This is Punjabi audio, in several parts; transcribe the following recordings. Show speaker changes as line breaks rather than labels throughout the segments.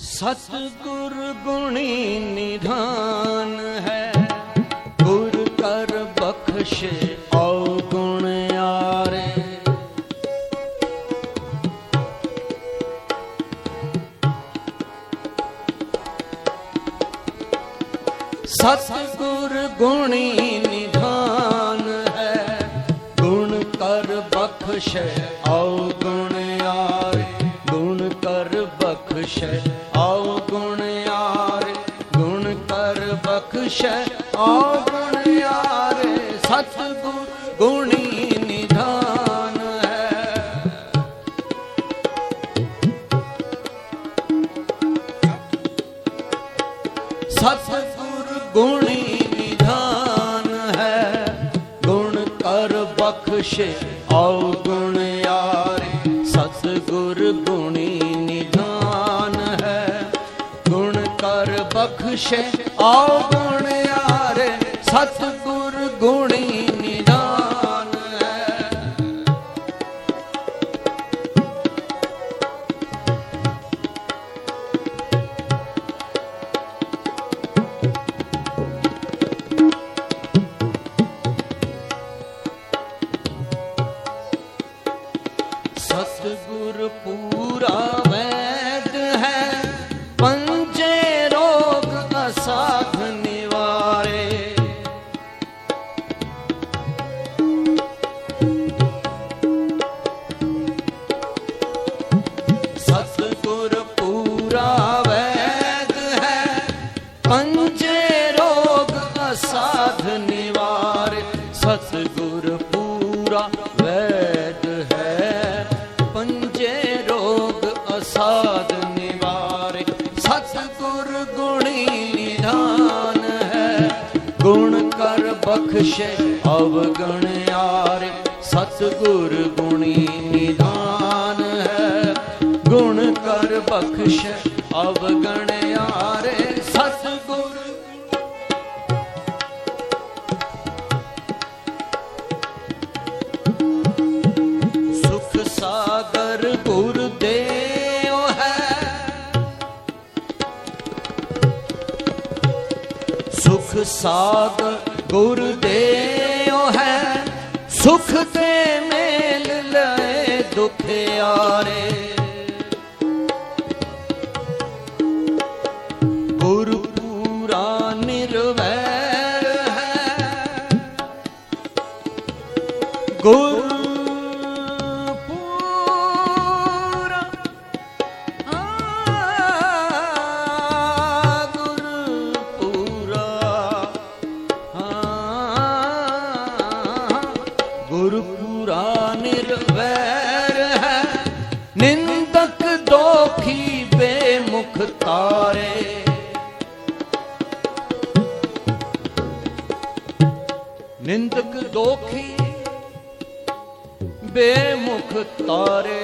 ਸਤਿਗੁਰ ਗੁਣੀ ਨਿਧਾਨ ਹੈ। ਗੁਰ ਕਰ ਬਖਸ਼ੇ ਔ ਗੁਣ ਆਰੇ। ਸਤਿਗੁਰ ਗੁਣੀ ਨਿਧਾਨ ਹੈ। ਗੁਣ ਕਰ ਬਖਸ਼ੈ ਔ ਗੁਣ ਆਰੇ। ਗੁਣ ਕਰ ਬਖਸ਼ੈ ਬਖਸ਼ੈ ਔ ਆਰੇ ਸਤਿਗੁਰ ਗੁਣੀ ਨਿਧਾਨ ਹੈ ਸਤਿਗੁਰ ਗੁਣੀ ਨਿਧਾਨ ਹੈ ਗੁਣ ਕਰ ਬਖਸ਼ੇ ਔ ਗੁਣ ਆਰੇ ਸਤਿਗੁਰ ਗੁਣੀ ਕਰ ਬਖਸ਼ੇ। ਔ ਗੁਣ ਆਰੇ ਸਤਿਗੁਰ ਗੁਣ ਸਾਧ ਨਿਵਾਰ ਸਤਿਗੁਰ ਪੂਰਾ ਵੈਦ ਹੈ ਪੰਜੇ ਰੋਗ ਅਸਾਧ ਨਿਵਾਰ ਸਤਿਗੁਰ ਗੁਣੀ ਨਿਧਾਨ ਹੈ ਗੁਣ ਕਰ ਬਖਸ਼ੇ ਅਵਗਣ ਯਾਰ ਸਤਿਗੁਰ ਗੁਣੀ ਨਿਧਾਨ ਹੈ ਗੁਣ ਕਰ ਬਖਸ਼ੇ ਅਵਗਣ ਆਰੇ ਸਾਗਰ ਗੁਰਦੇਵ ਹੈ। ਸੁਖ ਸਾਗਰ ਗੁਰ ਦੇਵ ਹੈ। ਸੁਖ ਤੇ ਮੇਲ ਲਏ ਦੁਖਿਆਰੇ ਨਿੰਦਕ ਦੋਖੀ, ਬੇਮੁਖ ਤਾਰੇ,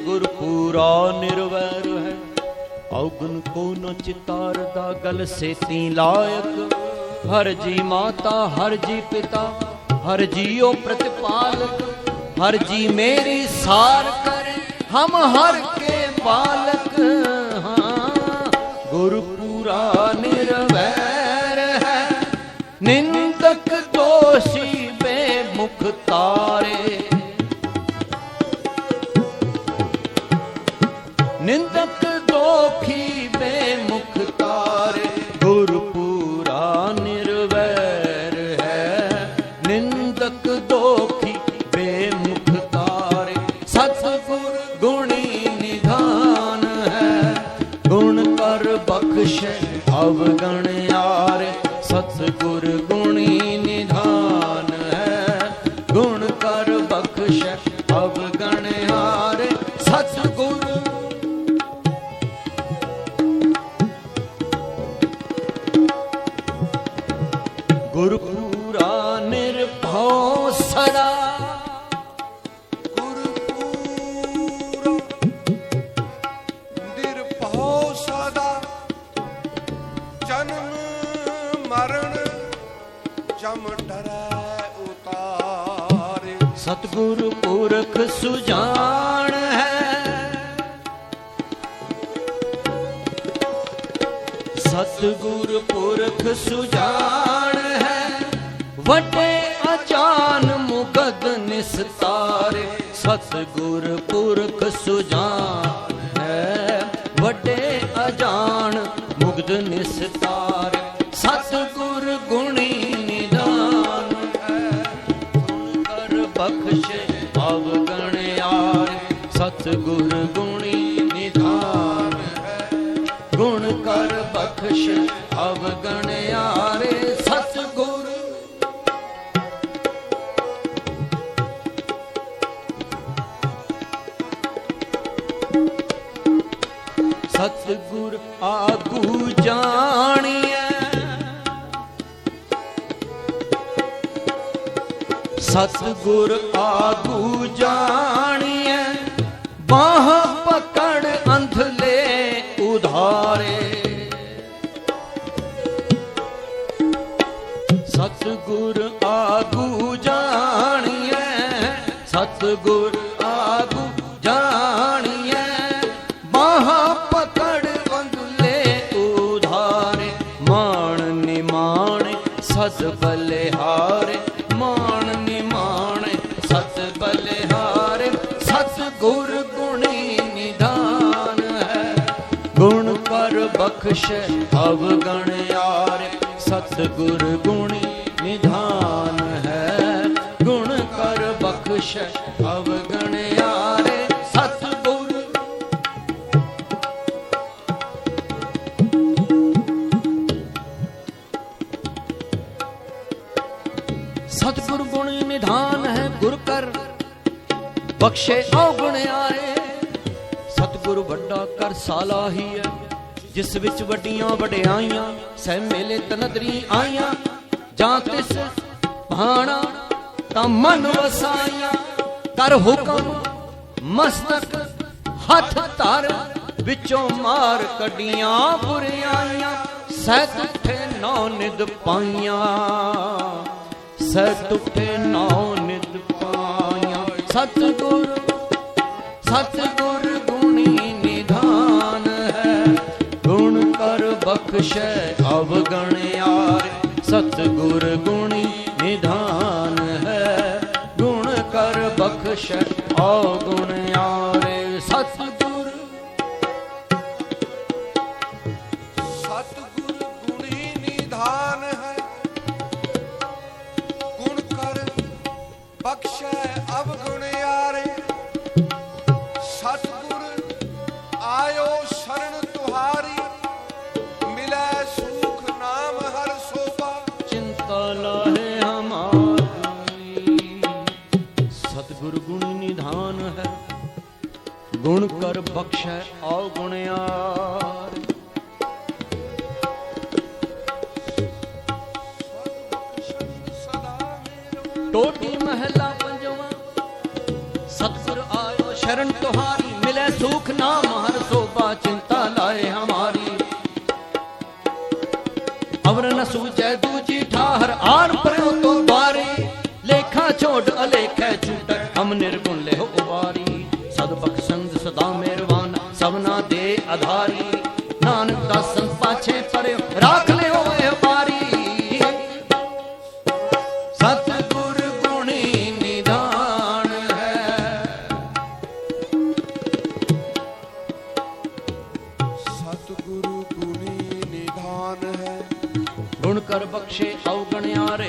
ਗੁਰਪੂਰਾ ਨਿਰਵੈਰ ਹੈ। ਔਗਨ ਕੋ ਨ ਚਿਤਾਰ ਦਾ ਗਲ ਸੇਤੀ ਲਾਇਕ। ਹਰ ਜੀ ਮਾਤਾ, ਹਰ ਜੀ ਪਿਤਾ, ਹਰ ਜੀਓ ਪ੍ਰਤਿਪਾਲਕ। ਹਰ ਜੀ ਮੇਰੀ ਸਾਰ ਕਰੇ, ਹਮ ਹਰ ਕੇ ਬਾਲਕ। ਹਾਂ, ਗੁਰਪੂਰਾ ਨਿਰਵੈਰ ਹੈ। ਨਿੰਦਕ ਤਾਰੇ। ਨਿੰਦਕ ਦੋਖੀ ਬੇਮੁਖ ਤਾਰੇ। ਗੁਰ ਪੂਰਾ ਨਿਰਵੈਰ ਹੈ। ਨਿੰਦਕ ਦੋਖੀ ਬੇਮੁਖ ਤਾਰੇ। ਸਤਿਗੁਰ ਗੁਣੀ ਨਿਧਾਨ ਹੈ। ਗੁਣ ਕਰ ਬਖਸ਼ੈ, ਅਵਗਣ ਆਰੇ ਸਤਿਗੁਰ ਗੁਣੀ ਗੁਰਪੂਰਾ ਨਿਰਭਉ ਸਦਾ
ਗੁਰਪੂਰਾ ਨਿਰਭਉ ਸਦਾ ਜਨਮ ਮਰਨ ਜਮ ਡਰੈ ਉਤਾਰੇ।
ਸਤਿਗੁਰ ਪੁਰਖ ਸੁਜਾਨ ਹੈ। ਪੁਰਖ ਸੁਜਾਨ ਵੱਡੇ ਅਚਾਨ ਮੁਗਦ ਨਿਸਤਾਰੇ, ਸਤਿਗੁਰ ਪੁਰਖ ਸੁਜਾਨ ਹੈ। ਵੱਡੇ ਅਜਾਨ ਮੁਗਦ ਨਿਸਤਾਰੇ, ਸਤਿਗੁਰ ਗੁਣੀ ਨਿਦਾਨ ਹੈ। ਗੁਣ ਕਰ ਬਖਸ਼ੇ ਅਵਗਣਿਆਰ ਸਤਿਗੁਰ ਗੁਣੀ ਨਿਦਾਨ ਹੈ। ਗੁਣ ਕਰ ਬਖਸ਼ ਅਵਗਣ ਸਤਿਗੁਰ ਆਗੂ ਜਾਣੀਐ। ਸਤਿਗੁਰ ਆਗੂ ਜਾਣੀਐ। ਬਾਹ ਪਕੜ ਅੰਧਲੇ ਉਧਾਰੇ। ਸਤਿਗੁਰ ਆਗੂ ਜਾਣੀਐ। ਸਤਿਗੁਰ ਬਖਸ਼ ਅਵਗਣ ਯਾਰ ਸਤ ਗੁਣ ਨਿਧਾਨ ਹੈ। ਗੁਣ ਕਰ ਬਖਸ਼ ਅਵਗਣ ਯਾਰੇ ਸਤ ਗੁਰ ਗੁਣ ਨਿਧਾਨ ਹੈ, ਗੁਰ ਕਰ ਬਖਸ਼ੇ ਔਗਣ ਆਏ ਸਤਿਗੁਰ ਵੱਡਾ ਕਰ ਸਾਲਾਹੀ ਹੈ। ਜਿਸ ਵਿੱਚ ਵੱਡੀਆਂ ਵਡਿਆਈਆਂ, ਸਹਿ ਮੇਲੇ ਤਨਦਰੀ ਆਈਆਂ। ਜਾਂ ਤਿਸ ਭਾਣਾ ਤਾਂ ਮਨ ਵਸਾਈਆਂ। ਕਰ ਹੁਕਮ ਮਸਤਕ ਹੱਥ ਧਰ ਵਿੱਚੋਂ ਮਾਰ ਕੱਢੀਆਂ ਬੁਰਿਆਈਆਂ ਸਹਿ ਤੁਠੇ ਨੌ ਨਿਦ ਪਾਈਆਂ। ਸਹਿ ਤੁਠੇ ਨੌ ਨਿਦ ਪਾਈਆਂ। ਸਤਿਗੁਰ ਸਤਿਗੁਰ ਕਰ ਬਖਸ਼ੈ ਅਵਗਣ ਯਾਰ ਸਤਿਗੁਰ ਗੁਣੀ ਨਿਧਾਨ ਹੈ, ਗੁਣ ਕਰ ਬਖਸ਼ੈ ਅਵਗੁਣ ਯਾਰੇ ਸਤਿਗੁਰ
ਸਤਿਗੁਰ ਗੁਣੀ ਨਿਧਾਨ ਹੈ, ਗੁਣ ਕਰ ਬਖਸ਼ੈ
ਗੁਣ ਕਰ ਬਖਸ਼ੈ ਆਉ ਗੁਣਿਆਰ ਟੋਟੀ ਮਹਿਲਾ ਪੰਜਵਾ ਸਤਿਗੁਰ ਆਇਓ ਸ਼ਰਨ ਤੁਹਾਰੀ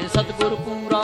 ਸਤਿਗੁਰ ਪੂਰਾ